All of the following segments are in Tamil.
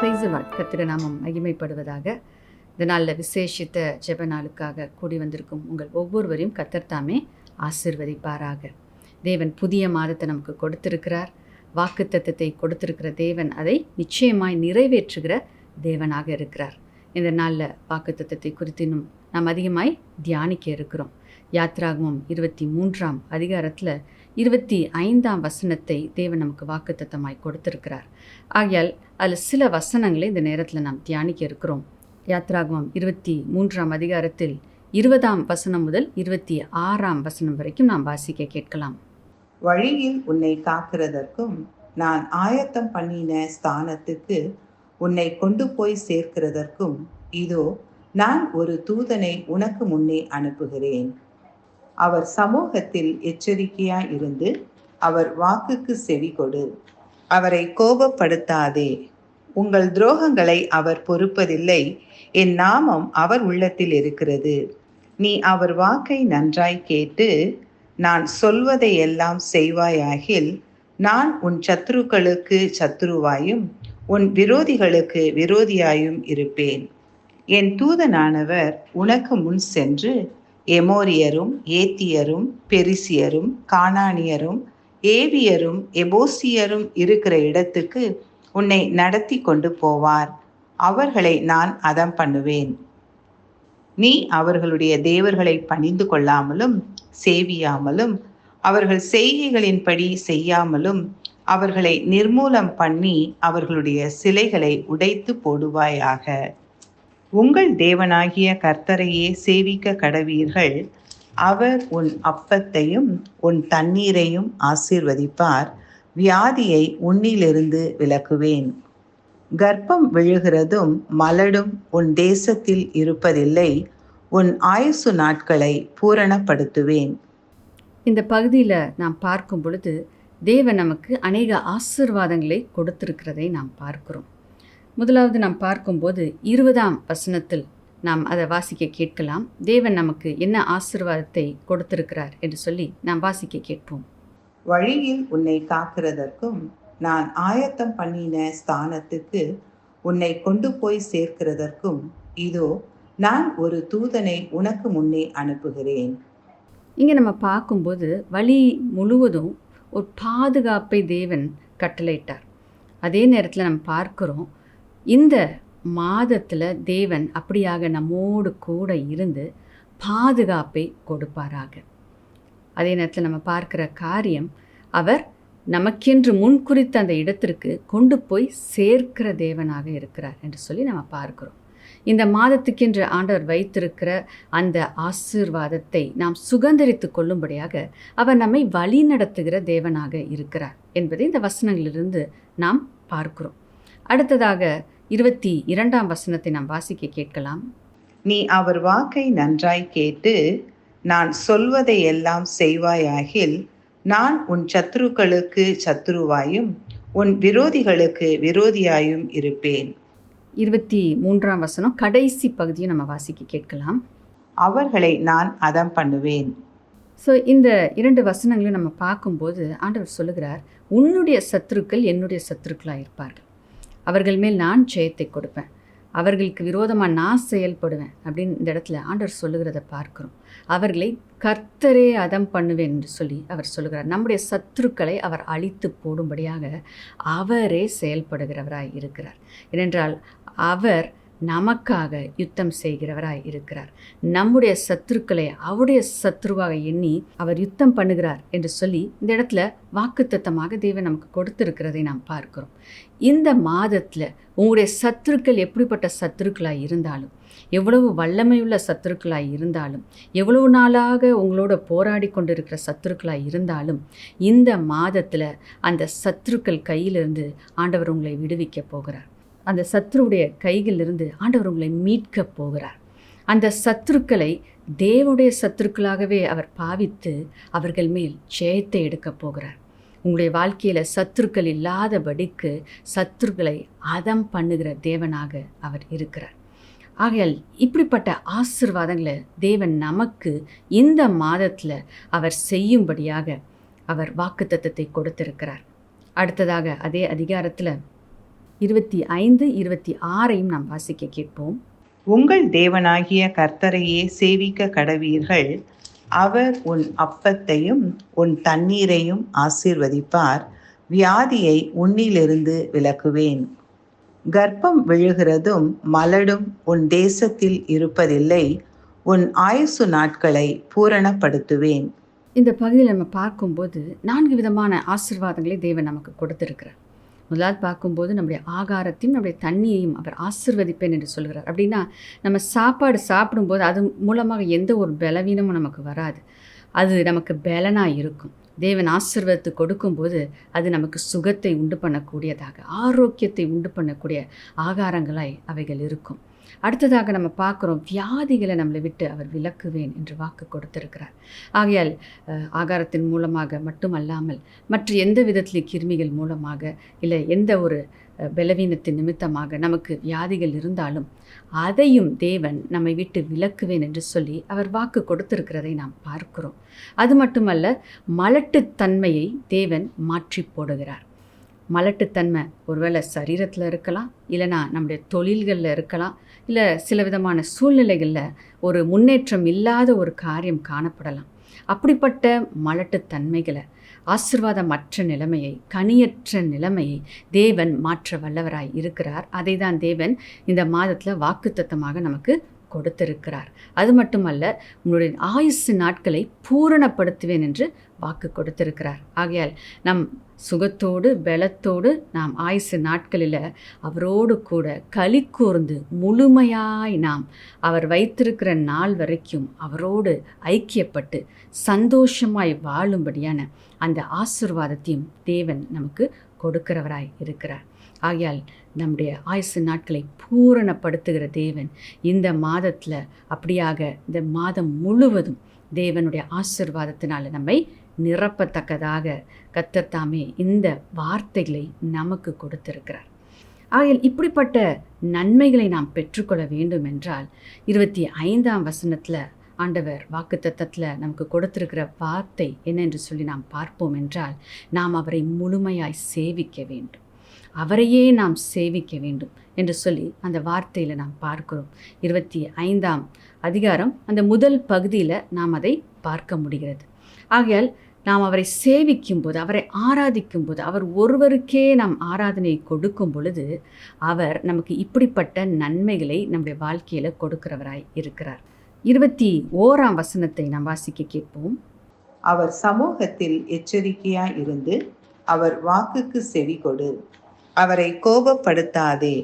பிரைசலாட் கத்திர நாமம் மகிமைப்படுவதாக. இந்த நாளில் விசேஷித்த ஜெப நாளுக்காக கூடி வந்திருக்கும் உங்கள் ஒவ்வொருவரையும் கத்தர் தாமே ஆசிர்வதிப்பாராக. தேவன் புதிய மாதத்தை நமக்கு கொடுத்திருக்கிறார். வாக்குத்தத்தத்தை கொடுத்திருக்கிற தேவன் அதை நிச்சயமாய் நிறைவேற்றுகிற தேவனாக இருக்கிறார். இந்த நாளில் வாக்குத்தத்தத்தை குறித்து இன்னும் நாம் அதிகமாய் தியானிக்க இருக்கிறோம். யாத்ராகமம் இருபத்தி மூன்றாம் அதிகாரத்தில் இருபத்தி ஐந்தாம் வசனத்தை தேவன் நமக்கு வாக்குத்தத்தமாய் கொடுத்திருக்கிறார். ஆகையால் அதில் சில வசனங்களை இந்த நேரத்தில் நாம் தியானிக்க இருக்கிறோம். யாத்ராகமம் இருபத்தி மூன்றாம் அதிகாரத்தில் இருபதாம் வசனம் முதல் இருபத்தி ஆறாம் வசனம் வரைக்கும் நாம் வாசிக்க கேட்கலாம். வழியில் உன்னை காக்கிறதற்கும் நான் ஆயத்தம் பண்ணின ஸ்தானத்துக்கு உன்னை கொண்டு போய் சேர்க்கிறதற்கும் இதோ நான் ஒரு தூதனை உனக்கு முன்னே அனுப்புகிறேன். அவர் சமூகத்தில் எச்சரிக்கையாய் இருந்து அவர் வாக்குக்கு செவி கொடு அவரை கோபப்படுத்தாதே. உங்கள் துரோகங்களை அவர் பொறுப்பதில்லை. என் நாமம் அவர் உள்ளத்தில் இருக்கிறது. நீ அவர் வாக்கை நன்றாய் கேட்டு நான் சொல்வதையெல்லாம் செய்வாயாகில் நான் உன் சத்துருக்களுக்கு சத்துருவாயும் உன் விரோதிகளுக்கு விரோதியாயும் இருப்பேன். என் தூதனானவர் உனக்கு முன் சென்று எமோரியரும் ஏத்தியரும் பெரிசியரும் கானானியரும் ஏவியரும் எபோசியரும் இருக்கிற இடத்துக்கு உன்னை நடத்தி கொண்டு போவார். அவர்களை நான் அதம் பண்ணுவேன். நீ அவர்களுடைய தேவர்களை பணிந்து கொள்ளாமலும் சேவியாமலும் அவர்கள் செய்கைகளின்படி செய்யாமலும் அவர்களை நிர்மூலம் பண்ணி அவர்களுடைய சிலைகளை உடைத்து போடுவாயாக. உங்கள் தேவனாகிய கர்த்தரையே சேவிக்க கடவீர்கள். அவர் உன் அப்பத்தையும் உன் தண்ணீரையும் ஆசீர்வதிப்பார். வியாதியை உன்னிலிருந்து விலக்குவேன். கர்ப்பம் விழுகிறதும் மலடும் உன் தேசத்தில் இருப்பதில்லை. உன் ஆயுசு நாட்களை பூரணப்படுத்துவேன். இந்த பகுதியில் நாம் பார்க்கும் பொழுது தேவன் நமக்கு அநேக ஆசிர்வாதங்களை கொடுத்திருக்கிறதை நாம் பார்க்கிறோம். முதலாவது நாம் பார்க்கும்போது இருபதாம் வசனத்தில் நாம் அதை வாசிக்க கேட்கலாம். தேவன் நமக்கு என்ன ஆசிர்வாதத்தை கொடுத்திருக்கிறார் என்று சொல்லி நாம் வாசிக்க கேட்போம். வழியில் உன்னை காக்கிறதற்கும் நான் ஆயத்தம் பண்ணின ஸ்தானத்துக்கு உன்னை கொண்டு போய் சேர்க்கிறதற்கும் இதோ நான் ஒரு தூதனை உனக்கு முன்னே அனுப்புகிறேன். இங்கே நம்ம பார்க்கும்போது வழி முழுவதும் ஒரு பாதுகாப்பை தேவன் கட்டளையிட்டார். அதே நேரத்தில் நம்ம பார்க்குறோம் இந்த மாதத்தில் தேவன் அப்படியாக நம்மோடு கூட இருந்து பாதுகாப்பை கொடுப்பாராக. அதே நேரத்தில் நம்ம பார்க்குற காரியம் அவர் நமக்கென்று முன்குறித்த அந்த இடத்திற்கு கொண்டு போய் சேர்க்கிற தேவனாக இருக்கிறார் என்று சொல்லி நம்ம பார்க்கிறோம். இந்த மாதத்துக்கென்று ஆண்டவர் வைத்திருக்கிற அந்த ஆசீர்வாதத்தை நாம் சுகந்தரித்து கொள்ளும்படியாக அவர் நம்மை வழி நடத்துகிற தேவனாக இருக்கிறார் என்பதை இந்த வசனங்களிலிருந்து நாம் பார்க்கிறோம். அடுத்ததாக இருபத்தி இரண்டாம் வசனத்தை நாம் வாசிக்க கேட்கலாம். நீ அவர் வாக்கை நன்றாய் கேட்டு நான் சொல்வதை எல்லாம் செய்வாயாகில் நான் உன் சத்துருக்களுக்கு சத்துருவாயும் உன் விரோதிகளுக்கு விரோதியாயும் இருப்பேன். இருபத்தி மூன்றாம் வசனம் கடைசி பகுதியை நம்ம வாசிக்க கேட்கலாம். அவர்களை நான் அதம் பண்ணுவேன். ஸோ இந்த இரண்டு வசனங்களையும் நம்ம பார்க்கும்போது ஆண்டவர் சொல்லுகிறார் உன்னுடைய சத்துருக்கள் என்னுடைய சத்துருக்களாக இருப்பார்கள் அவர்கள் மேல் நான் ஜெயத்தை கொடுப்பேன். அவர்களுக்கு விரோதமாக நான் செயல்படுவேன் அப்படின்னு இந்த இடத்துல ஆண்டவர் சொல்லுகிறத பார்க்குறோம். அவர்களை கர்த்தரே அதம் பண்ணுவேன் என்று சொல்லி அவர் சொல்லுகிறார். நம்முடைய சத்துருக்களை அவர் அழித்து போடும்படியாக அவரே செயல்படுகிறவராய் இருக்கிறார். ஏனென்றால் அவர் நமக்காக யுத்தம் செய்கிறவராய் இருக்கிறார். நம்முடைய சத்துருக்களை அவருடைய சத்ருவாக எண்ணி அவர் யுத்தம் பண்ணுகிறார் என்று சொல்லி இந்த இடத்துல வாக்குத்தத்தமாக தேவன் நமக்கு கொடுத்திருக்கிறதை நாம் பார்க்கிறோம். இந்த மாதத்தில் உங்களுடைய சத்துருக்கள் எப்படிப்பட்ட சத்துருக்களாய் இருந்தாலும் எவ்வளவு வல்லமையுள்ள சத்துருக்களாய் இருந்தாலும் எவ்வளவு நாளாக உங்களோட போராடி கொண்டிருக்கிற சத்துருக்களாய் இருந்தாலும் இந்த மாதத்தில் அந்த சத்துருக்கள் கையிலிருந்து ஆண்டவர் உங்களை விடுவிக்க போகிறார். அந்த சத்ருவுடைய கைகளிலிருந்து ஆண்டவர் உங்களை மீட்க போகிறார். அந்த சத்துருக்களை தேவனுடைய சத்துருக்களாகவே அவர் பாவித்து அவர்கள் மேல் ஜெயத்தை எடுக்கப் போகிறார். உங்களுடைய வாழ்க்கையில் சத்துருக்கள் இல்லாதபடிக்கு சத்துருக்களை அதம் பண்ணுகிற தேவனாக அவர் இருக்கிறார். ஆகையால் இப்படிப்பட்ட ஆசிர்வாதங்களை தேவன் நமக்கு இந்த மாதத்தில் அவர் செய்யும்படியாக அவர் வாக்குத்தத்தத்தை கொடுத்திருக்கிறார். அடுத்ததாக அதே அதிகாரத்தில் இருபத்தி ஐந்து இருபத்தி ஆறையும் நாம் வாசிக்க கேட்போம். உங்கள் தேவனாகிய கர்த்தரையே சேவிக்க கடவீர்கள். அவர் உன் அப்பத்தையும் உன் தண்ணீரையும் ஆசீர்வதிப்பார். வியாதியை உன்னிலிருந்து விலக்குவேன். கர்ப்பம் விழுகிறதும் மலடும் உன் தேசத்தில் இருப்பதில்லை. உன் ஆயுசு நாட்களை பூரணப்படுத்துவேன். இந்த பகுதியில் நம்ம பார்க்கும்போது நான்கு விதமான ஆசிர்வாதங்களை தேவன் நமக்கு கொடுத்திருக்கிறார். முதலாவது பார்க்கும்போது நம்முடைய ஆகாரத்தையும் நம்முடைய தண்ணியையும் அவர் ஆசிர்வதிப்பேன் என்று சொல்கிறார். அப்படின்னா நம்ம சாப்பாடு சாப்பிடும்போது அது மூலமாக எந்த ஒரு பலவீனமும் நமக்கு வராது. அது நமக்கு பலனாக இருக்கும். தேவன் ஆசிர்வத்தை கொடுக்கும்போது அது நமக்கு சுகத்தை உண்டு பண்ணக்கூடியதாக ஆரோக்கியத்தை உண்டு பண்ணக்கூடிய ஆகாரங்களாய் அவைகள் இருக்கும். அடுத்ததாக நம்ம பார்க்குறோம் வியாதிகளை நம்மளை விட்டு அவர் விலக்குவேன் என்று வாக்கு கொடுத்திருக்கிறார். ஆகையால் ஆகாரத்தின் மூலமாக மட்டுமல்லாமல் மற்ற எந்த விதத்திலே கிருமிகள் மூலமாக இல்லை எந்த ஒரு பலவீனத்தின் நிமித்தமாக நமக்கு வியாதிகள் இருந்தாலும் அதையும் தேவன் நம்மை விட்டு விலக்குவேன் என்று சொல்லி அவர் வாக்கு கொடுத்திருக்கிறதை நாம் பார்க்கிறோம். அது மட்டுமல்ல மலட்டுத்தன்மையை தேவன் மாற்றி போடுகிறார். மலட்டுத்தன்மை ஒருவேளை சரீரத்தில் இருக்கலாம் இல்லைனா நம்முடைய தொழில்களில் இருக்கலாம் இல்லை சில விதமான சூழ்நிலைகளில் ஒரு முன்னேற்றம் இல்லாத ஒரு காரியம் காணப்படலாம். அப்படிப்பட்ட மலட்டுத்தன்மைகளை ஆசிர்வாதமற்ற நிலைமையை கனியற்ற நிலைமையை தேவன் மாற்ற வல்லவராய் இருக்கிறார். அதை தான் தேவன் இந்த மாதத்தில் வாக்குத்தத்தமாக நமக்கு கொடுத்திருக்கிறார். அது மட்டுமல்ல உங்களுடைய ஆயுசு நாட்களை பூரணப்படுத்துவேன் என்று வாக்கு கொடுத்திருக்கிறார். ஆகையால் நம் சுகத்தோடு பலத்தோடு நாம் ஆயுசு நாட்களில் அவரோடு கூட களி கூர்ந்து முழுமையாய் நாம் அவர் வைத்திருக்கிற நாள் வரைக்கும் அவரோடு ஐக்கியப்பட்டு சந்தோஷமாய் வாழும்படியான அந்த ஆசிர்வாதத்தையும் தேவன் நமக்கு கொடுக்கிறவராய் இருக்கிறார். ஆகையால் நம்முடைய ஆயுசு நாட்களை பூரணப்படுத்துகிற தேவன் இந்த மாதத்தில் அப்படியாக இந்த மாதம் முழுவதும் தேவனுடைய ஆசிர்வாதத்தினால் நம்மை நிரப்பத்தக்கதாக கத்தத்தாமே இந்த வார்த்தைகளை நமக்கு கொடுத்திருக்கிறார். ஆகையில் இப்படிப்பட்ட நன்மைகளை நாம் பெற்றுக்கொள்ள வேண்டும் என்றால் இருபத்தி ஐந்தாம் வசனத்தில் ஆண்டவர் வாக்குத்தத்தத்தில் நமக்கு கொடுத்திருக்கிற வார்த்தை என்ன என்று சொல்லி நாம் பார்ப்போம் என்றால் நாம் அவரை முழுமையாய் சேவிக்க வேண்டும். அவரையே நாம் சேவிக்க வேண்டும் என்று சொல்லி அந்த வார்த்தையில் நாம் பார்க்கிறோம். இருபத்தி ஐந்தாம் அதிகாரம் அந்த முதல் பகுதியில் நாம் அதை பார்க்க முடிகிறது. ஆகையால் நாம் அவரை சேவிக்கும் போது அவரை ஆராதிக்கும் போது அவர் ஒருவருக்கே நாம் ஆராதனை கொடுக்கும் பொழுது அவர் நமக்கு இப்படிப்பட்ட நன்மைகளை நம்முடைய வாழ்க்கையில் கொடுக்கிறவராய் இருக்கிறார். இருபத்தி ஓராம் வசனத்தை நாம் வாசிக்க கேட்போம். அவர் சமூகத்தில் எச்சரிக்கையாய் இருந்து அவர் வாக்குக்கு செவி கொடு. அவரை கோபப்படுத்தாதே.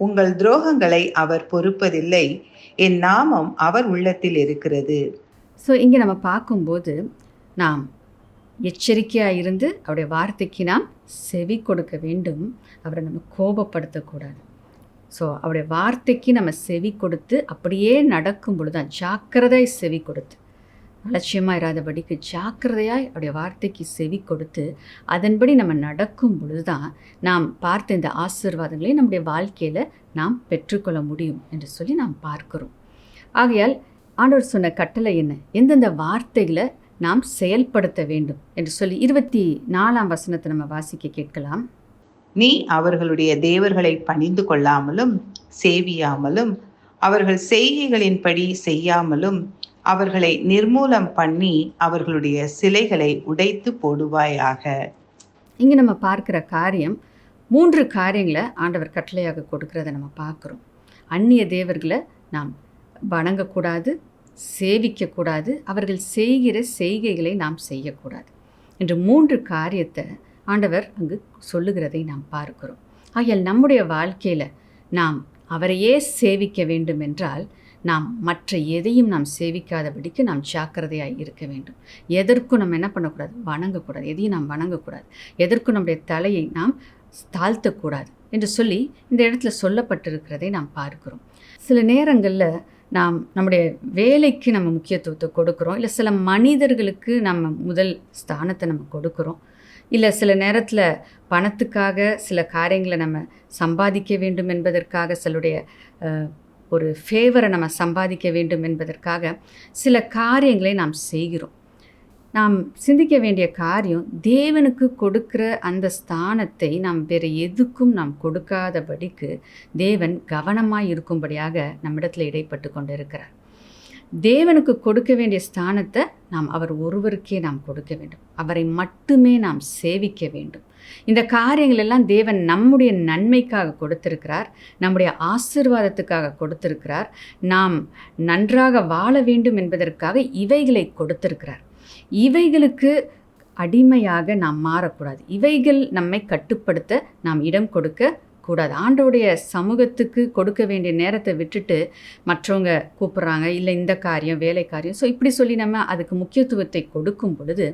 உங்கள் துரோகங்களை அவர் பொறுப்பதில்லை. என் நாமம் அவர் உள்ளத்தில் இருக்கிறது. ஸோ இங்கே நம்ம பார்க்கும்போது நாம் எச்சரிக்கையாக இருந்து அவருடைய வார்த்தைக்கு நாம் செவி கொடுக்க வேண்டும். அவரை நம்ம கோபப்படுத்தக்கூடாது. ஸோ அவருடைய வார்த்தைக்கு நம்ம செவி கொடுத்து அப்படியே நடக்கும் பொழுது தான் ஜாக்கிரதை செவி கொடுத்து அலட்சியமாக இராதபடிக்கு ஜாக்கிரதையாய் அவருடைய வார்த்தைக்கு செவி கொடுத்து அதன்படி நம்ம நடக்கும் பொழுது தான் நாம் பார்த்த இந்த ஆசீர்வாதங்களை நம்முடைய வாழ்க்கையில் நாம் பெற்றுக்கொள்ள முடியும் என்று சொல்லி நாம் பார்க்கிறோம். ஆகையால் ஆண்டவர் சொன்ன கட்டளை என்ன? எந்தெந்த வார்த்தைகளை நாம் செயல்படுத்த வேண்டும் என்று சொல்லி இருபத்தி நாலாம் வசனத்தை நம்ம வாசிக்க கேட்கலாம். நீ அவர்களுடைய தேவர்களை பணிந்து கொள்ளாமலும் சேவியாமலும் அவர்கள் செய்கைகளின்படி செய்யாமலும் அவர்களை நிர்மூலம் பண்ணி அவர்களுடைய சிலைகளை உடைத்து போடுவாயாக. இங்கே நம்ம பார்க்குற காரியம் மூன்று காரியங்களை ஆண்டவர் கட்டளையாக கொடுக்கிறத நம்ம பார்க்குறோம். அந்நிய தேவர்களை நாம் வணங்கக்கூடாது சேவிக்கக்கூடாது. அவர்கள் செய்கிற செய்கைகளை நாம் செய்யக்கூடாது. என்று மூன்று காரியத்தை ஆண்டவர் அங்கு சொல்லுகிறதை நாம் பார்க்கிறோம். ஆகையால் நம்முடைய வாழ்க்கையில் நாம் அவரையே சேவிக்க வேண்டும் என்றால் நாம் மற்ற எதையும் நாம் சேவிக்காதபடிக்கு நாம் ஜாக்கிரதையாக இருக்க வேண்டும். எதற்கும் நம்ம என்ன பண்ணக்கூடாது? வணங்கக்கூடாது. எதையும் நாம் வணங்கக்கூடாது. எதற்கும் நம்முடைய தலையை நாம் தாழ்த்தக்கூடாது. என்று சொல்லி இந்த இடத்துல சொல்லப்பட்டிருக்கிறதை நாம் பார்க்கிறோம். சில நேரங்களில் நாம் நம்முடைய வேலைக்கு நம்ம முக்கியத்துவத்தை கொடுக்குறோம். இல்லை சில மனிதர்களுக்கு நம்ம முதல் ஸ்தானத்தை நம்ம கொடுக்குறோம். இல்லை சில நேரத்தில் பணத்துக்காக சில காரியங்களை நம்ம சம்பாதிக்க வேண்டும் என்பதற்காக சிலருடைய ஒரு ஃபேவரை நம்ம சம்பாதிக்க வேண்டும் என்பதற்காக சில காரியங்களை நாம் செய்கிறோம். நாம் சிந்திக்க வேண்டிய காரியம் தேவனுக்கு கொடுக்கிற அந்த ஸ்தானத்தை நாம் வேறு எதுக்கும் நாம் கொடுக்காதபடிக்கு தேவன் கவனமாக இருக்கும்படியாக நம்மிடத்தில் இடைப்பட்டு கொண்டு இருக்கிறார் தேவனுக்கு கொடுக்க வேண்டிய ஸ்தானத்தை நாம் அவர் ஒருவருக்கே நாம் கொடுக்க வேண்டும். அவரை மட்டுமே நாம் சேவிக்க வேண்டும். இந்த காரியங்கள் எல்லாம் தேவன் நம்முடைய நன்மைக்காக கொடுத்திருக்கிறார். நம்முடைய ஆசிர்வாதத்துக்காக கொடுத்திருக்கிறார். நாம் நன்றாக வாழ வேண்டும் என்பதற்காக இவைகளை கொடுத்திருக்கிறார். இவைகளுக்கு அடிமையாக நாம் மாறக்கூடாது. இவைகள் நம்மை கட்டுப்படுத்த நாம் இடம் கொடுக்க கூடாது. ஆண்டோடைய சமூகத்துக்கு கொடுக்க வேண்டிய நேரத்தை விட்டுட்டு மற்றவங்க கூப்பிட்றாங்க இல்லை இந்த காரியம் வேலை காரியம். ஸோ இப்படி சொல்லி நம்ம அதுக்கு முக்கியத்துவத்தை கொடுக்கும் பொழுது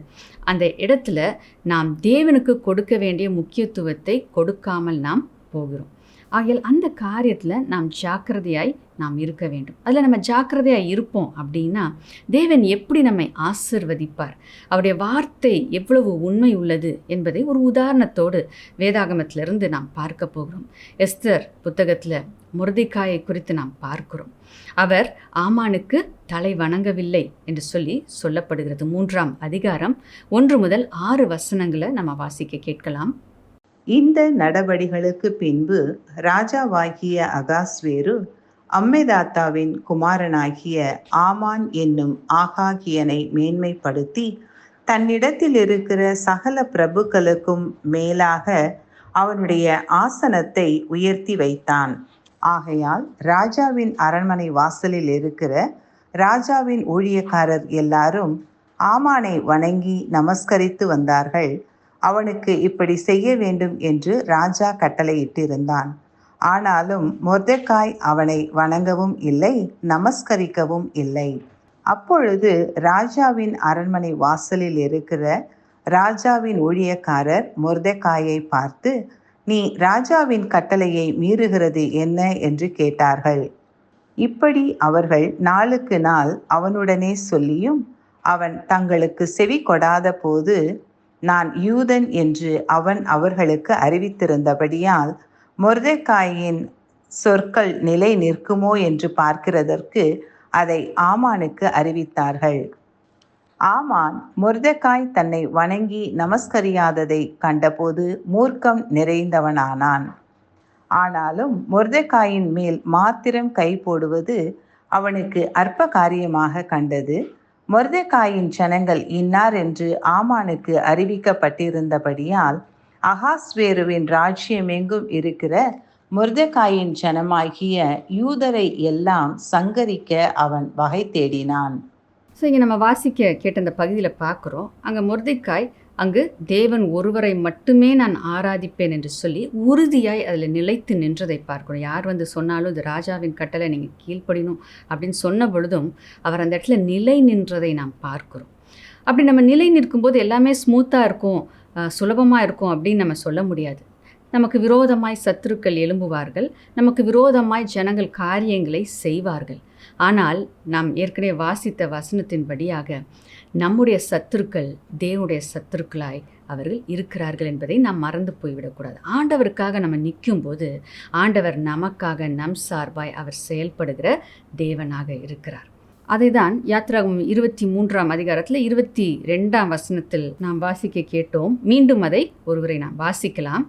அந்த இடத்துல நாம் தேவனுக்கு கொடுக்க வேண்டிய முக்கியத்துவத்தை கொடுக்காமல் நாம் போகிறோம். ஆகியால் அந்த காரியத்தில் நாம் ஜாக்கிரதையாய் நாம் இருக்க வேண்டும். அதில் நம்ம ஜாக்கிரதையாக இருப்போம் அப்படின்னா தேவன் எப்படி நம்மை ஆசிர்வதிப்பார்? அவருடைய வார்த்தை எவ்வளவு உண்மை உள்ளது என்பதை ஒரு உதாரணத்தோடு வேதாகமத்திலிருந்து நாம் பார்க்க போகிறோம். எஸ்தர் புத்தகத்தில் முருதிக்காயை குறித்து நாம் பார்க்கிறோம். அவர் ஆமானுக்கு தலை வணங்கவில்லை என்று சொல்லி சொல்லப்படுகிறது. மூன்றாம் அதிகாரம் ஒன்று முதல் ஆறு வசனங்களை நம்ம வாசிக்க கேட்கலாம். இந்த நடவடிகளுக்கு பின்பு ராஜாவாகிய அகாஸ்வேரு அம்மெதாத்தாவின் குமாரனாகிய ஆமான் என்னும் ஆகாகியனை மேன்மைப்படுத்தி தன்னிடத்தில் இருக்கிற சகல பிரபுக்களுக்கும் மேலாக அவனுடைய ஆசனத்தை உயர்த்தி வைத்தான். ஆகையால் ராஜாவின் அரண்மனை வாசலில் இருக்கிற ராஜாவின் ஊழியக்காரர் எல்லாரும் ஆமானை வணங்கி நமஸ்கரித்து வந்தார்கள். அவனுக்கு இப்படி செய்ய வேண்டும் என்று ராஜா கட்டளையிட்டிருந்தான். ஆனாலும் மொர்தெக்காய் அவனை வணங்கவும் இல்லை நமஸ்கரிக்கவும் இல்லை. அப்பொழுது ராஜாவின் அரண்மனை வாசலில் இருக்கிற ராஜாவின் ஊழியக்காரர் மொர்தெக்காயை பார்த்து நீ ராஜாவின் கட்டளையை மீறுகிறது என்ன? என்று கேட்டார்கள். இப்படி அவர்கள் நாளுக்கு நாள் அவனுடனே சொல்லியும் அவன் தங்களுக்கு செவி கொடாத போது நான் யூதன் என்று அவன் அவர்களுக்கு அறிவித்திருந்தபடியால் மொர்தெக்காயின் சொற்கள் நிலை நிற்குமோ என்று பார்க்கிறதற்கு அதை ஆமானுக்கு அறிவித்தார்கள். ஆமான் மொர்தெக்காய் தன்னை வணங்கி நமஸ்கரியாததை கண்டபோது மூர்க்கம் நிறைந்தவனானான். ஆனாலும் மொர்தெக்காயின் மேல் மாத்திரம் கை போடுவது அவனுக்கு அற்ப காரியமாக கண்டது. மொர்தெக்காயின் ஜனங்கள் இன்னார் என்று ஆமானுக்கு அறிவிக்கப்பட்டிருந்தபடியால் அகாஸ்வேருவின் ராஜ்யமெங்கும் இருக்கிற மொர்தெக்காயின் ஜனமாகிய யூதரை எல்லாம் சங்கரிக்க அவன் வகை தேடினான். ஸோ இங்கே நம்ம வாசிக்க கேட்ட அந்த பகுதியில் பார்க்குறோம் அங்கே முருதைக்காய் அங்கு தேவன் ஒருவரை மட்டுமே நான் ஆராதிப்பேன் என்று சொல்லி உறுதியாய் அதில் நிலைத்து நின்றதை பார்க்கிறோம். யார் வந்து சொன்னாலும் இது ராஜாவின் கட்டளை நீங்கள் கீழ்ப்படினும் அப்படின்னு சொன்ன பொழுதும் அவர் அந்த இடத்துல நிலை நின்றதை நாம் பார்க்கிறோம். அப்படி நம்ம நிலை நிற்கும்போது எல்லாமே ஸ்மூத்தாக இருக்கும். சுலபமாக இருக்கும் அப்படின்னு நம்ம சொல்ல முடியாது. நமக்கு விரோதமாய் சத்துருக்கள் எழும்புவார்கள். நமக்கு விரோதமாய் ஜனங்கள் காரியங்களை செய்வார்கள். ஆனால் நாம் ஏற்கனவே வாசித்த வசனத்தின்படியாக நம்முடைய சத்துருக்கள் தேவனுடைய சத்துருக்களாய் அவர்கள் இருக்கிறார்கள் என்பதை நாம் மறந்து போய்விடக்கூடாது. ஆண்டவருக்காக நம்ம நிற்கும்போது ஆண்டவர் நமக்காக நம் சார்பாய் அவர் செயல்படுகிற தேவனாக இருக்கிறார். அதை தான் யாத்ராகம் இருபத்தி மூன்றாம் அதிகாரத்தில் இருபத்தி ரெண்டாம் வசனத்தில் நாம் வாசிக்க கேட்டோம். மீண்டும் அதை ஒருவரை நாம் வாசிக்கலாம்.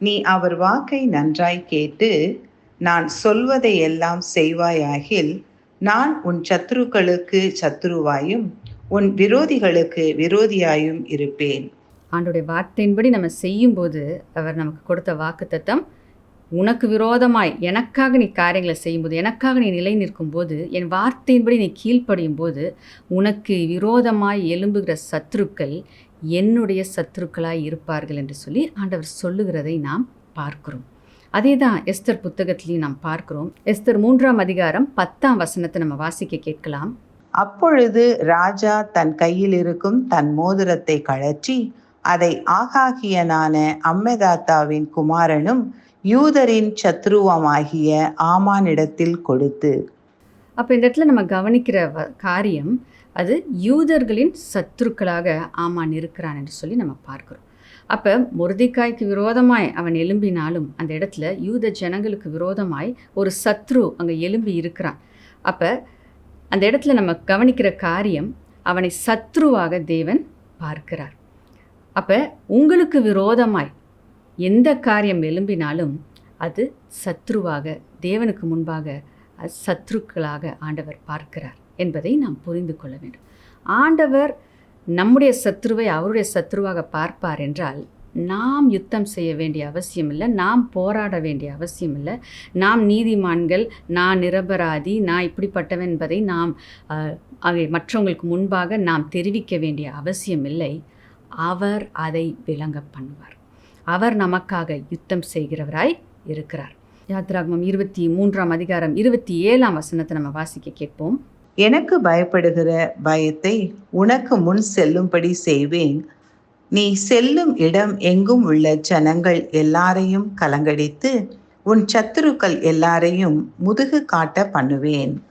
நீ அவர் வாக்கை நன்றாய் கேட்டு நான் சொல்வதை எல்லாம் செய்வாயாகில் நான் உன் சத்துருக்களுக்கு சத்துருவாயும் உன் விரோதிகளுக்கு விரோதியாயும் இருப்பேன். ஆண்டுடைய வார்த்தையின்படி நம்ம செய்யும்போது அவர் நமக்கு கொடுத்த வாக்கு தத்தம் உனக்கு விரோதமாய் எனக்காக நீ காரியங்களை செய்யும்போது எனக்காக நீ நிலை நிற்கும்போது என் வார்த்தையின்படி நீ கீழ்ப்படியும் போது உனக்கு விரோதமாய் எழும்புகிற சத்துருக்கள் என்னுடைய சத்துருக்களாய் இருப்பார்கள் என்று சொல்லி ஆண்டவர் சொல்லுகிறதை நாம் பார்க்கிறோம். அதே தான் எஸ்தர் புத்தகத்திலையும் நாம் பார்க்கிறோம். எஸ்தர் மூன்றாம் அதிகாரம் பத்தாம் வசனத்தை நம்ம வாசிக்க கேட்கலாம். அப்பொழுது ராஜா தன் கையில் இருக்கும் தன் மோதிரத்தை கழற்றி அதை ஆகாகியனான அம்மெதாத்தாவின் குமாரனும் யூதரின் சத்ருவமாகிய ஆமானிடத்தில் கொடுத்து. அப்போ இந்த இடத்துல நம்ம கவனிக்கிற வ- காரியம் அது யூதர்களின் சத்துருக்களாக ஆமான் இருக்கிறான் என்று சொல்லி நம்ம பார்க்கிறோம். அப்போ முருதிக்காய்க்கு விரோதமாய் அவன் எலும்பினாலும் அந்த இடத்துல யூத ஜனங்களுக்கு விரோதமாய் ஒரு சத்ரு அங்கே எலும்பி இருக்கிறான். அப்போ அந்த இடத்துல நம்ம கவனிக்கிற காரியம் அவனை சத்ருவாக தேவன் பார்க்கிறார். அப்போ உங்களுக்கு விரோதமாய் எந்த காரியம் எழும்பினாலும் அது சத்ருவாக தேவனுக்கு முன்பாக சத்ருக்களாக ஆண்டவர் பார்க்கிறார் என்பதை நாம் புரிந்து கொள்ள வேண்டும். ஆண்டவர் நம்முடைய சத்ருவை அவருடைய சத்ருவாக பார்ப்பார் என்றால் நாம் யுத்தம் செய்ய வேண்டிய அவசியம் இல்லை நாம் போராட வேண்டிய அவசியம் இல்லை. நாம் நீதிமான்கள் நான் நிரபராதி நான் இப்படிப்பட்டவன் என்பதை நாம் மற்றவங்களுக்கு முன்பாக நாம் தெரிவிக்க வேண்டிய அவசியம் இல்லை. அவர் அதை விளங்க பண்ணுவார். அவர் நமக்காக யுத்தம் செய்கிறவராய் இருக்கிறார். யாத்ராகமம் இருபத்தி மூன்றாம் அதிகாரம் இருபத்தி ஏழாம் வசனத்தை நம்ம வாசிக்க கேட்போம். எனக்கு பயப்படுகிற பயத்தை உனக்கு முன் செல்லும்படி செய்வேன். நீ செல்லும் இடம் எங்கும் உள்ள ஜனங்கள் எல்லாரையும் கலங்கடித்து உன் சத்துருக்கள் எல்லாரையும் முதுகு காட்ட பண்ணுவேன்.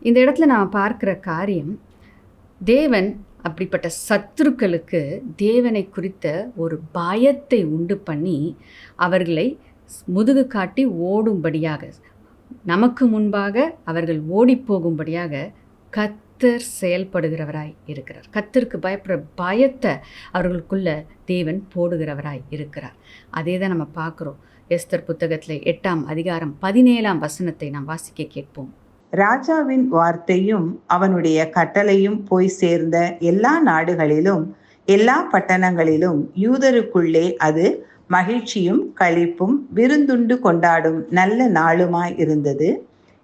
இந்த இடத்துல நாம் பார்க்கிற காரியம் தேவன் அப்படிப்பட்ட சத்துருக்களுக்கு தேவனை குறித்த ஒரு பயத்தை உண்டு பண்ணி அவர்களை முதுகு காட்டி ஓடும்படியாக நமக்கு முன்பாக அவர்கள் ஓடிப் போகும்படியாக கத்தர் செயல்படுகிறவராய் இருக்கிறார். கத்தருக்கு பயப்படுற பயத்தை அவர்களுக்குள்ள தேவன் போடுகிறவராய் இருக்கிறார். அதே தான் நம்ம பார்க்குறோம். எஸ்தர் புத்தகத்தில் எட்டாம் அதிகாரம் பதினேழாம் வசனத்தை நாம் வாசிக்க கேட்போம். ராஜாவின் வார்த்தையும் அவனுடைய கட்டளையும் போய் சேர்ந்த எல்லா நாடுகளிலும் எல்லா பட்டணங்களிலும் யூதருக்குள்ளே அது மகிழ்ச்சியும் களிப்பும் விருந்துண்டு கொண்டாடும் நல்ல நாளுமாய் இருந்தது.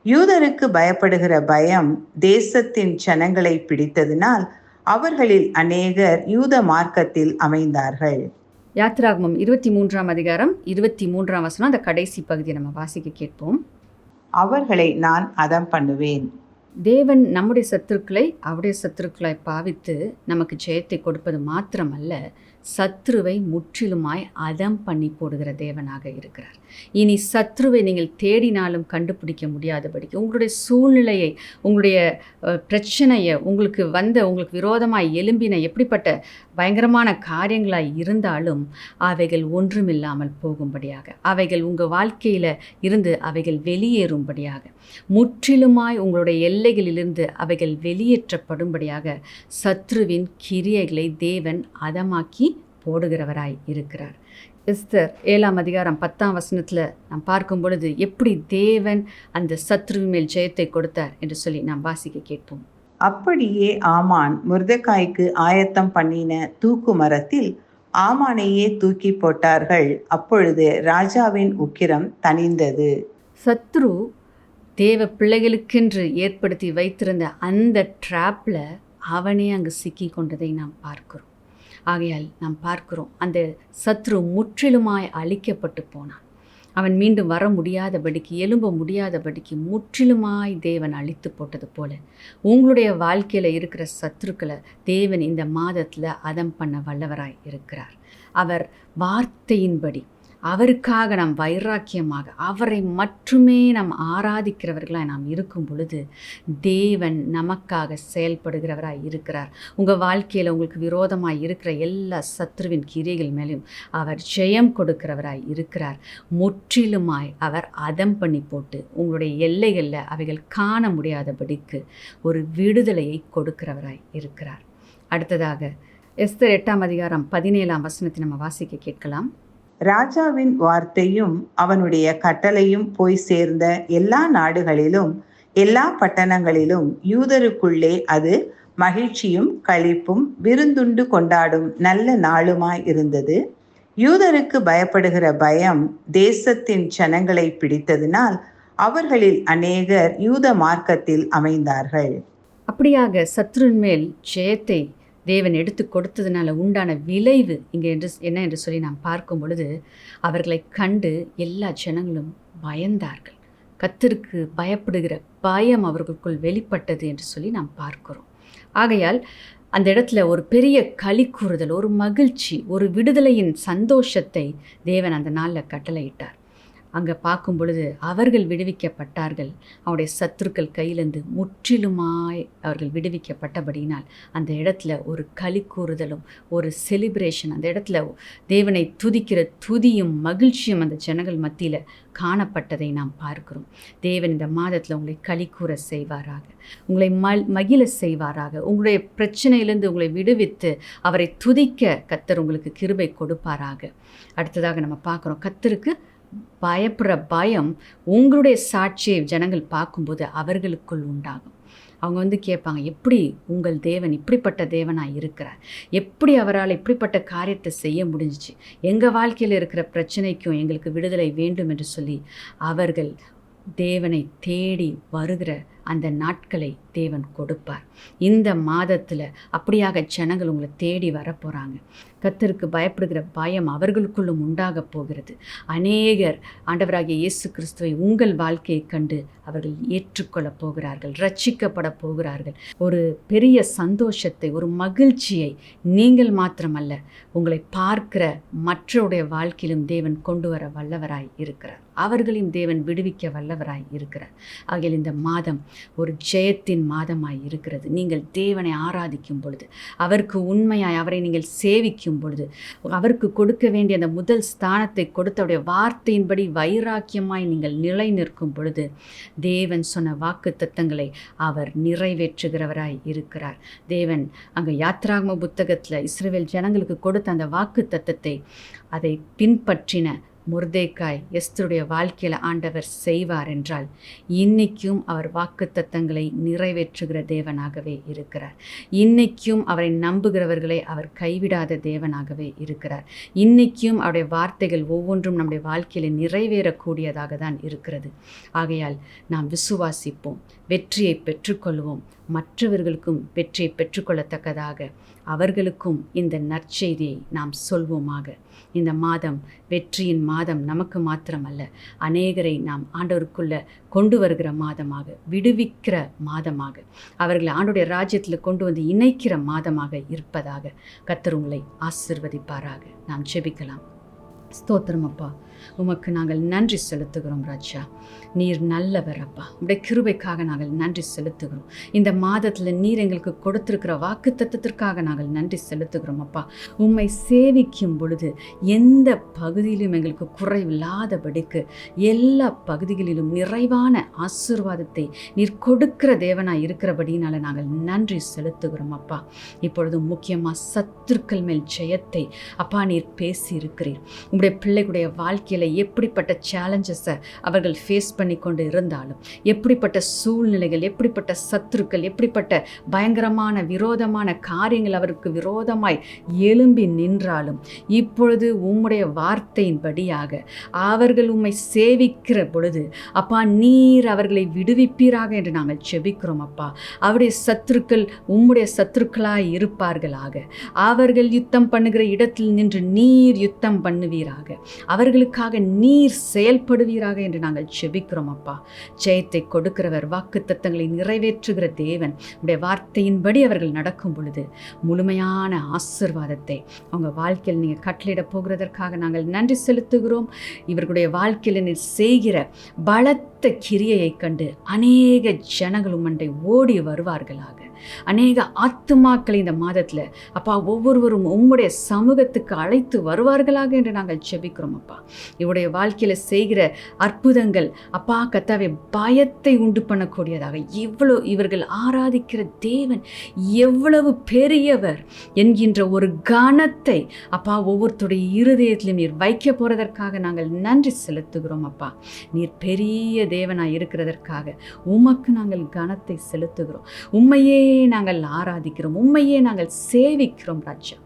யூதருக்கு பயப்படுகிற பயம் தேசத்தின் ஜனங்களை பிடித்ததினால் அவர்களில் அநேகர் யூத மார்க்கத்தில் அமைந்தார்கள். யாத்ராகமம் இருபத்தி மூன்றாம் அதிகாரம் இருபத்தி மூன்றாம் வசனம் அந்த கடைசி பகுதியை நம்ம வாசிக்க கேட்போம். அவர்களை நான் அதம் பண்ணுவேன். தேவன் நம்முடைய சத்துருக்களை அவருடைய சத்துருக்களை பாவித்து நமக்கு ஜெயத்தை கொடுப்பது மாத்திரமல்ல சத்ருவை முற்றிலுமாய் அதம் பண்ணி போடுகிற தேவனாக இருக்கிறார். இனி சத்ருவை நீங்கள் தேடினாலும் கண்டுபிடிக்க முடியாதபடிக்கு உங்களுடைய சூழ்நிலையை உங்களுடைய பிரச்சனையை உங்களுக்கு வந்த உங்களுக்கு விரோதமாய் எலும்பின எப்படிப்பட்ட பயங்கரமான காரியங்களாய் இருந்தாலும் அவைகள் ஒன்றுமில்லாமல் போகும்படியாக. அவைகள் உங்கள் வாழ்க்கையில் இருந்து அவைகள் வெளியேறும்படியாக. முற்றிலுமாய் உங்களுடைய எல்லைகளிலிருந்து அவைகள் வெளியேற்றப்படும்படியாக சத்ருவின் கிரியைகளை தேவன் அதமாக்கி போடுகிறவராய் இருக்கிறார். எஸ்தர் ஏழாம் அதிகாரம் பத்தாம் வசனத்தில் நாம் பார்க்கும் பொழுது எப்படி தேவன் அந்த சத்ருவின் மேல் ஜெயத்தை கொடுத்தார் என்று சொல்லி நாம் வாசிக்க கேட்போம். அப்படியே ஆமான் முருதக்காய்க்கு ஆயத்தம் பண்ணின தூக்கு மரத்தில் ஆமானையே தூக்கி போட்டார்கள். அப்பொழுது ராஜாவின் உக்கிரம் தணிந்தது. சத்ரு தேவ பிள்ளைகளுக்கென்று ஏற்படுத்தி வைத்திருந்த அந்த ட்ராப்பில் அவனே அங்கு சிக்கி கொண்டதை நாம் பார்க்கிறோம். ஆகையால் நாம் பார்க்கிறோம் அந்த சத்ரு முற்றிலுமாய் அழிக்கப்பட்டு போனான். அவன் மீண்டும் வர முடியாதபடிக்கு எலும்ப முடியாதபடிக்கு முற்றிலுமாய் தேவன் அழித்து போட்டது போல. உங்களுடைய வாழ்க்கையில் இருக்கிற சத்துருக்களை தேவன் இந்த மாதத்தில் அதம் பண்ண வல்லவராய் இருக்கிறார். அவர் வார்த்தையின்படி அவருக்காக நாம் வைராக்கியமாக அவரை மட்டுமே நாம் ஆராதிக்கிறவர்களாக நாம் இருக்கும் பொழுது தேவன் நமக்காக செயல்படுகிறவராக இருக்கிறார். உங்கள் வாழ்க்கையில் உங்களுக்கு விரோதமாக இருக்கிற எல்லா சத்ருவின் கிரைகள் மேலேயும் அவர் ஜெயம் கொடுக்கிறவராய் இருக்கிறார். முற்றிலுமாய் அவர் அதம் பண்ணி போட்டு உங்களுடைய எல்லைகளில் அவைகள் காண முடியாதபடிக்கு ஒரு விடுதலையை கொடுக்கிறவராய் இருக்கிறார். அடுத்ததாக எஸ்தர் எட்டாம் அதிகாரம் பதினேழாம் வசனத்தை நம்ம வாசிக்க கேட்கலாம். ராஜாவின் வார்த்தையும் அவனுடைய கட்டளையும் போய் சேர்ந்த எல்லா நாடுகளிலும் எல்லா பட்டணங்களிலும் யூதருக்குள்ளே அது மகிழ்ச்சியும் களிப்பும் விருந்துண்டு கொண்டாடும் நல்ல நாளுமாய் இருந்தது. யூதருக்கு பயப்படுகிற பயம் தேசத்தின் ஜனங்களை பிடித்ததினால் அவர்களில் அநேகர் யூத மார்க்கத்தில் அமைந்தார்கள். அப்படியாக சத்ருன் மேல் ஜெயத்தை தேவன் எடுத்து கொடுத்ததுனால உண்டான விளைவு இங்கே என்று என்ன என்று சொல்லி நாம் பார்க்கும் பொழுது அவர்களை கண்டு எல்லா ஜனங்களும் பயந்தார்கள். கத்திற்கு பயப்படுகிற பயம் அவர்களுக்குள் வெளிப்பட்டது என்று சொல்லி நாம் பார்க்கிறோம். ஆகையால் அந்த இடத்துல ஒரு பெரிய களி கூறுதல் ஒரு மகிழ்ச்சி ஒரு விடுதலையின் சந்தோஷத்தை தேவன் அந்த நாளில் கட்டளையிட்டார். அங்கே பார்க்கும் பொழுது அவர்கள் விடுவிக்கப்பட்டார்கள். அவருடைய சத்துருக்கள் கையிலிருந்து முற்றிலுமாய் அவர்கள் விடுவிக்கப்பட்டபடியினால் அந்த இடத்துல ஒரு களி கூறுதலும் ஒரு செலிப்ரேஷன் அந்த இடத்துல தேவனை துதிக்கிற துதியும் மகிழ்ச்சியும் அந்த ஜனங்கள் மத்தியில் காணப்பட்டதை நாம் பார்க்கிறோம். தேவன் இந்த மாதத்தில் உங்களை களி கூற செய்வாராக. உங்களை மல் மகிழ செய்வாராக. உங்களுடைய பிரச்சனையிலிருந்து உங்களை விடுவித்து அவரை துதிக்க கத்தர் உங்களுக்கு கிருபை கொடுப்பாராக. அடுத்ததாக நம்ம பார்க்குறோம் கத்தருக்கு பயப்படுற பயம் உங்களுடைய சாட்சியை ஜனங்கள் பார்க்கும்போது அவர்களுக்குள் உண்டாகும். அவங்க வந்து கேட்பாங்க எப்படி உங்கள் தேவன் இப்படிப்பட்ட தேவனாக இருக்கிறார்? எப்படி அவரால் இப்படிப்பட்ட காரியத்தை செய்ய முடிஞ்சிச்சு? எங்கள் வாழ்க்கையில் இருக்கிற பிரச்சனைக்கும் எங்களுக்கு விடுதலை வேண்டும் என்று சொல்லி அவர்கள் தேவனை தேடி வருகிற அந்த நாட்களை தேவன் கொடுப்பார். இந்த மாதத்தில் அப்படியாக ஜனங்கள் உங்களை தேடி வரப்போகிறாங்க கத்தருக்கு பயப்படுகிற பயம் அவர்களுக்குள்ளும் உண்டாக போகிறது. அநேகர் ஆண்டவராகிய இயேசு கிறிஸ்துவை உங்கள் வாழ்க்கையை கண்டு அவர்கள் ஏற்றுக்கொள்ளப் போகிறார்கள் ரட்சிக்கப்பட போகிறார்கள். ஒரு பெரிய சந்தோஷத்தை ஒரு மகிழ்ச்சியை நீங்கள் மாத்திரமல்ல உங்களை பார்க்கிற மற்றவருடைய வாழ்க்கையிலும் தேவன் கொண்டு வர வல்லவராய் இருக்கிறார். அவர்களையும் தேவன் விடுவிக்க வல்லவராய் இருக்கிறார். ஆகிய இந்த மாதம் ஒரு ஜெயத்தின் மாதமாய் இருக்கிறது. நீங்கள் தேவனை ஆராதிக்கும் பொழுது அவருக்கு உண்மையாய் அவரை நீங்கள் சேவிக்கும் பொழுது அவருக்கு கொடுக்க வேண்டிய அந்த முதல் ஸ்தானத்தை கொடுத்தவுடைய வார்த்தையின்படி வைராக்கியமாய் நீங்கள் நிலை நிற்கும் பொழுது தேவன் சொன்ன வாக்கு தத்தங்களை அவர் நிறைவேற்றுகிறவராய் இருக்கிறார். தேவன் அங்கே யாத்ராகம புத்தகத்தில் இஸ்ரேல் ஜனங்களுக்கு கொடுத்த அந்த வாக்கு தத்தத்தை அதை பின்பற்றின முர்தேக்காய் எஸ்தருடைய வாழ்க்கையில் ஆண்டவர் செய்வார் என்றால் இன்னைக்கும் அவர் வாக்குத்தத்தங்களை நிறைவேற்றுகிற தேவனாகவே இருக்கிறார். இன்னைக்கும் அவரை நம்புகிறவர்களை அவர் கைவிடாத தேவனாகவே இருக்கிறார். இன்னைக்கும் அவருடைய வார்த்தைகள் ஒவ்வொன்றும் நம்முடைய வாழ்க்கையில் நிறைவேறக்கூடியதாக தான் இருக்கிறது. ஆகையால் நாம் விசுவாசிப்போம் வெற்றியை பெற்றுக்கொள்வோம் மற்றவர்களுக்கும் வெற்றியை பெற்றுக்கொள்ளத்தக்கதாக அவர்களுக்கும் இந்த நற்செய்தியை நாம் சொல்வோமாக. இந்த மாதம் வெற்றியின் மாதம் நமக்கு மாத்திரமல்ல அநேகரை நாம் ஆண்டவருக்குள்ள கொண்டு வருகிற மாதமாக விடுவிக்கிற மாதமாக அவர்களை ஆண்டுடைய ராஜ்யத்தில் கொண்டு வந்து இணைக்கிற மாதமாக இருப்பதாக கத்தர் உங்களை ஆசிர்வதிப்பாராக. நாம் ஜெபிக்கலாம். ஸ்தோத்திரம் அப்பா. உமக்கு நாங்கள் நன்றி செலுத்துகிறோம் ராஜா. நீர் நல்லவர் அப்பா. உடைய கிருபைக்காக நாங்கள் நன்றி செலுத்துகிறோம். இந்த மாதத்தில் நீர் எங்களுக்கு கொடுத்திருக்கிற வாக்கு தத்துவத்திற்காக நாங்கள் நன்றி செலுத்துகிறோம் அப்பா. உம்மை சேவிக்கும் பொழுது எந்த பகுதியிலும் எங்களுக்கு குறைவில்லாதபடிக்கு எல்லா பகுதிகளிலும் நிறைவான ஆசீர்வாதத்தை நீர் கொடுக்கிற தேவனாக இருக்கிறபடினால நாங்கள் நன்றி செலுத்துகிறோம் அப்பா. இப்பொழுது முக்கியமாக சத்துருக்கள் மேல் ஜெயத்தை அப்பா நீர் பேசி இருக்கிறீர் உங்களுடைய பிள்ளைகளுடைய வாழ்க்கையில் எப்படிப்பட்ட சேலஞ்சஸை அவர்கள் ஃபேஸ் பண்ணி கொண்டு இருந்தாலும் எப்படிப்பட்ட சூழ்நிலைகள் எப்படிப்பட்ட சத்துருக்கள் எப்படிப்பட்ட பயங்கரமான விரோதமான காரியங்கள் அவருக்கு விரோதமாய் எழும்பி நின்றாலும் இப்பொழுது உம்முடைய வார்த்தையின்படியாக அவர்கள் உம்மை சேவிக்கிற பொழுது அப்பா நீர் அவர்களை விடுவிப்பீராக என்று நாங்கள் செபிக்கிறோம் அப்பா. அவருடைய சத்துருக்கள் உம்முடைய சத்துருக்களாய் இருப்பார்களாக. அவர்கள் யுத்தம் பண்ணுகிற இடத்தில் நின்று நீர் யுத்தம் பண்ணுவீராக. அவர்களுக்கு எங்களுக்காக நீர் செயல்படுவீராக என்று நாங்கள் செபிக்கிறோம் அப்பா. ஜெயத்தை கொடுக்கிறவர் வாக்கு தத்தங்களை நிறைவேற்றுகிற தேவன். உடைய வார்த்தையின்படி அவர்கள் நடக்கும் பொழுது முழுமையான ஆசிர்வாதத்தை அவங்க வாழ்க்கையில் நீங்கள் கட்டளையிட போகிறதற்காக நாங்கள் நன்றி செலுத்துகிறோம். இவர்களுடைய வாழ்க்கையில் நீர் செய்கிற பலத்த கிரியையை கண்டு அநேக ஜனங்கள் உம்மண்டை ஓடி வருவார்களாக. அநேக ஆத்துமாக்களை இந்த மாதத்தில் அப்பா ஒவ்வொருவரும் உம்முடைய சமூகத்துக்கு அழைத்து வருவார்களாக என்று நாங்கள் செபிக்கிறோம் அப்பா. இவருடைய வாழ்க்கையில் செய்கிற அற்புதங்கள் அப்பா கத்தாவை பயத்தை உண்டு பண்ணக்கூடியதாக. இவ்வளோ இவர்கள் ஆராதிக்கிற தேவன் எவ்வளவு பெரியவர். என்கின்ற ஒரு கனத்தை அப்பா ஒவ்வொருத்தருடைய இருதயத்திலும் நீர் வைக்க போகிறதற்காக நாங்கள் நன்றி செலுத்துகிறோம் அப்பா. நீர் பெரிய தேவனாக இருக்கிறதற்காக உமக்கு நாங்கள் கனத்தை செலுத்துகிறோம். உண்மையே நாங்கள் ஆராதிக்கிறோம். உண்மையே நாங்கள் சேவிக்கிறோம் ராஜா.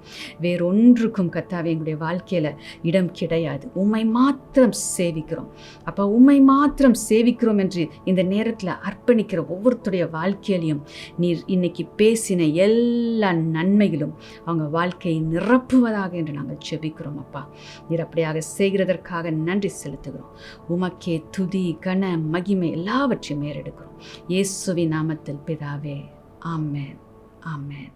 வேறொன்றுக்கும் கத்தாவே எங்களுடைய வாழ்க்கையில் இடம் கிடையாது. உண்மை மாத்திரம் சேவிக்கிறோம். அப்போ உண்மை மாத்திரம் சேவிக்கிறோம் என்று இந்த நேரத்தில் அர்ப்பணிக்கிற ஒவ்வொருத்தருடைய வாழ்க்கையிலையும் நீர் இன்னைக்கு பேசின எல்லா நன்மைகளும் அவங்க வாழ்க்கையை நிரப்புவதாக என்று நாங்கள் செபிக்கிறோம் அப்பா. நீர் அப்படியாக செய்கிறதற்காக நன்றி செலுத்துகிறோம். உமக்கே துதி கன மகிமை எல்லாவற்றையும் ஏறெடுக்கிறோம். இயேசுவின் நாமத்தில் பிதாவே ஆமேன் ஆமேன்.